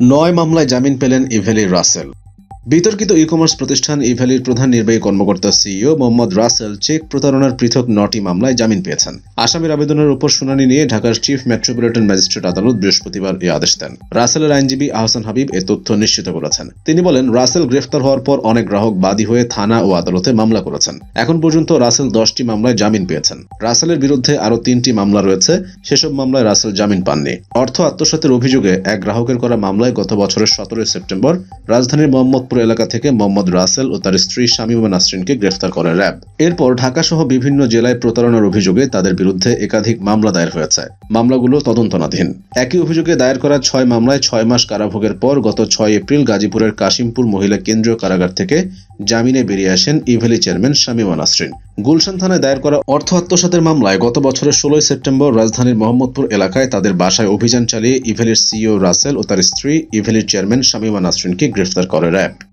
নয় মামলায় জামিন পেলেন ইভেলি রাসেল। বিতর্কিত ই কমার্স প্রতিষ্ঠান ইভ্যালির প্রধান নির্বাহী কর্মকর্তা সিইও মোহাম্মদ রাসেল চেক প্রতারণার পৃথক নটি মামলায় জামিন পেয়েছেন। আসামির আবেদনের উপর শুনানি নিয়ে ঢাকার চিফ মেট্রোপলিটন ম্যাজিস্ট্রেট আদালত বৃহস্পতিবার এই আদেশ দেন। রাসেলের আইনজীবী আহসান হাবিব এ তথ্য নিশ্চিত করেছেন। তিনি বলেন, রাসেল গ্রেফতার হওয়ার পর অনেক গ্রাহক বাদী হয়ে থানা ও আদালতে মামলা করেছেন। এখন পর্যন্ত রাসেল দশটি মামলায় জামিন পেয়েছেন। রাসেলের বিরুদ্ধে আরও তিনটি মামলা রয়েছে। সেসব মামলায় রাসেল জামিন পাননি। অর্থ আত্মসাতের অভিযোগে এক গ্রাহকের করা মামলায় গত বছরের সতেরোই সেপ্টেম্বর রাজধানীর মোহাম্মদপুর এলাকা থেকে মোহাম্মদ রাসেল ও তার স্ত্রী শামীমা নাসরিনকে গ্রেফতার করে র্যাব। এরপর ঢাকা সহ বিভিন্ন জেলায় প্রতারণার অভিযোগে তাদের বিরুদ্ধে একাধিক মামলা দায়ের হয়েছে। মামলাগুলো তদন্তনাধীন। একই অভিযোগে দায়ের করা ছয় মামলায় ছয় মাস কারাভোগের পর গত ছয় এপ্রিল গাজীপুরের কাশিমপুর মহিলা কেন্দ্রীয় কারাগার থেকে জামিনে বেরিয়ে আসেন ইভেলি চেয়ারম্যান শামীমা নাসরিন। গুলশান থানায় দায়ের করা অর্থ আত্মসাতের মামলায় গত বছরের ষোলোই সেপ্টেম্বর রাজধানীর মোহাম্মদপুর এলাকায় তাদের বাসায় অভিযান চালিয়ে ইভেলির সিইও রাসেল ও তার স্ত্রী ইভেলির চেয়ারম্যান শামীমা নাসরিনকে গ্রেফতার করে র্যাব।